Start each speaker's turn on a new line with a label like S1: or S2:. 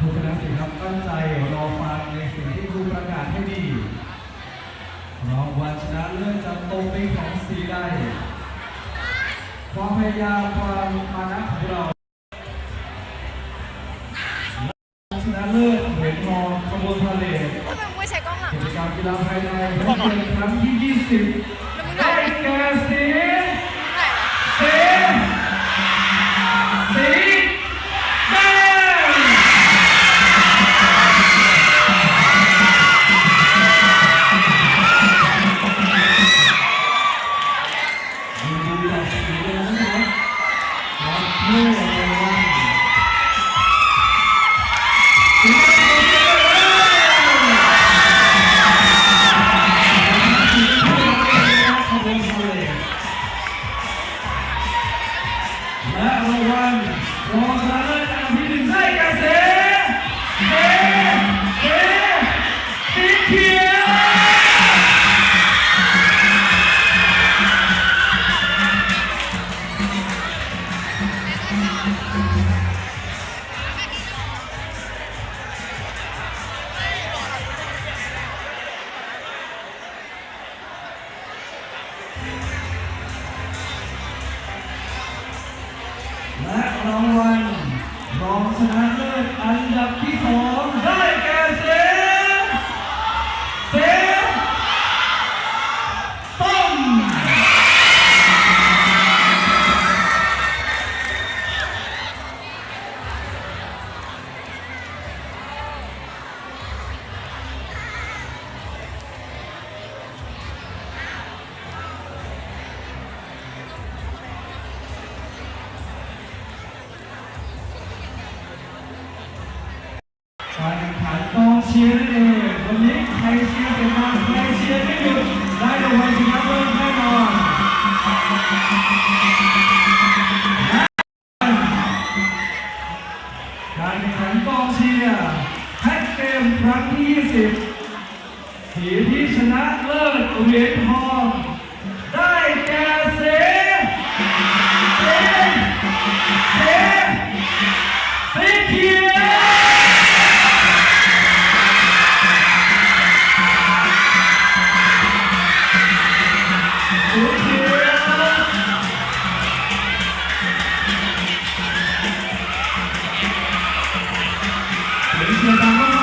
S1: ทุกคณะสิครับตั้งใจรอฟังในสิ่งที่ครูประกาศให้ดีรางวัลชนะเลิศจะตกเป็นของสีใดความพยายามความมานะของเราชนะเลิศเหรียญทองขบวนพาเหรด
S2: ทำไมมึงไม่ใช้กล้องหลัง
S1: กิจ
S2: อะ
S1: กรรมกีฬาภายในพระเกียรติครั้งที่ 20ได้แก่สี แดงขบวนพาเหรดและรางวัลรองชนะเลิศอันดับที่หนึ่งได้แก่เสเสเสสีเขียว และรางวัลรองชนะเลิศ การแข่งขันกองเชียร์นั่นเองวันนี้ใครเชียร์เสร็จมาใครเชียร์ไม่หยุดได้รางวัลชนะเลิศแน่นอนการแข่งขันกองเชียร์แพ็กเกมครั้งที่ 20 สีที่ชนะเลิศเหรียญทอง สีเขียว